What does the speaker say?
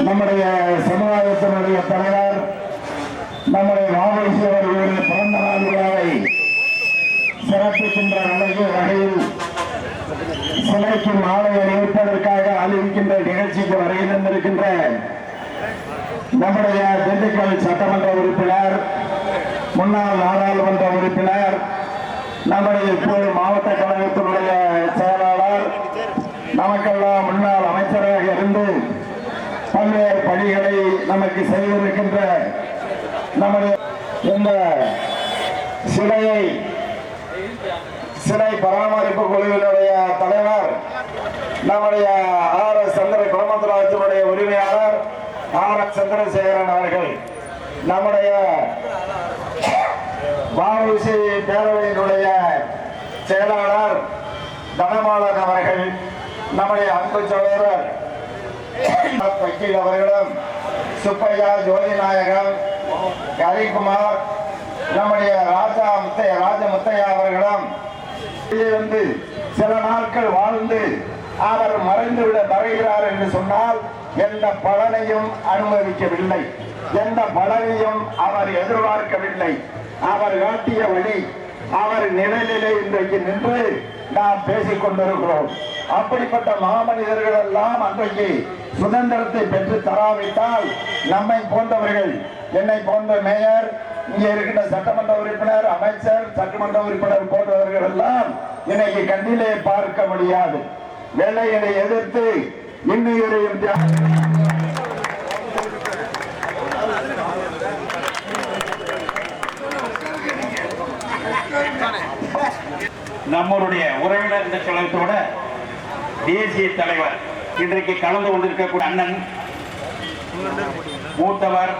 நம்முடைய சமுதாயத்தினுடைய தலைவர் நம்முடைய மாவீசியவர்களுடைய பிறந்த நாள் விழாவை சிறப்பிக்கின்ற அழகிய வகையில் சிலைக்கும் ஆலையை நிறுப்பதற்காக அறிவிக்கின்ற நிகழ்ச்சிக்கு வரையிலிருந்திருக்கின்ற நம்முடைய திண்டுக்கல் சட்டமன்ற உறுப்பினர் முன்னாள் நாடாளுமன்ற உறுப்பினர் நம்முடைய இப்போது மாவட்ட கழகத்தினுடைய செயலாளர் நமக்கெல்லாம் முன்னாள் அமைச்சராக இருந்து பல்வேறு பணிகளை நமக்கு செய்திருக்கின்ற நமது இந்த சிலையை சிலை பராமரிப்பு குழுவினுடைய தலைவர் நம்முடைய ஆர் எஸ் சந்திர குடும்பத்தினுடைய உரிமையாளர் ஆர் எஸ் சந்திரசேகரன் அவர்கள் நம்முடைய வானூசி பேரவையினுடைய செயலாளர் தனமாளன் அவர்கள் நம்முடைய அன்பு சோழர் வக்கீல் அவர்களும் சுப்பையா ஜோதிநாயகம் ஹரிகுமார் நம்முடைய ராஜா முத்தைய ராஜ முத்தையா அவர்களும் இருந்து சில நாட்கள் வாழ்ந்து அவர் மறைந்துவிட மறைகிறார் என்று சொன்னால் எந்த பலனையும் அனுமதிக்கவில்லை எந்த பலனையும் அவர் எதிர்பார்க்கவில்லை. அவர் காட்டிய வழி அவர் நிழலிலே இன்றைக்கு நின்று நாம் பேசிக் கொண்டிருக்கிறோம். அப்படிப்பட்ட மாமனிதர்கள் எல்லாம் அன்றைக்கு சுதந்திரத்தை பெற்று தராவிட்டால் நம்மை போன்றவர்கள் என்னை போன்ற மேயர் இங்கே இருக்கின்ற சட்டமன்ற உறுப்பினர் அமைச்சர் சட்டமன்ற உறுப்பினர் போன்றவர்கள் எல்லாம் இன்னைக்கு கண்ணிலே பார்க்க முடியாது. வெள்ளையனை எதிர்த்து இன்னுயிரையும் நம்மளுடைய உறவினர் என்று சொல்லத்தோட தேசிய தலைவர். இன்றைக்கு கலந்து கொண்டிருக்கக்கூடிய அண்ணன் மூத்தவர்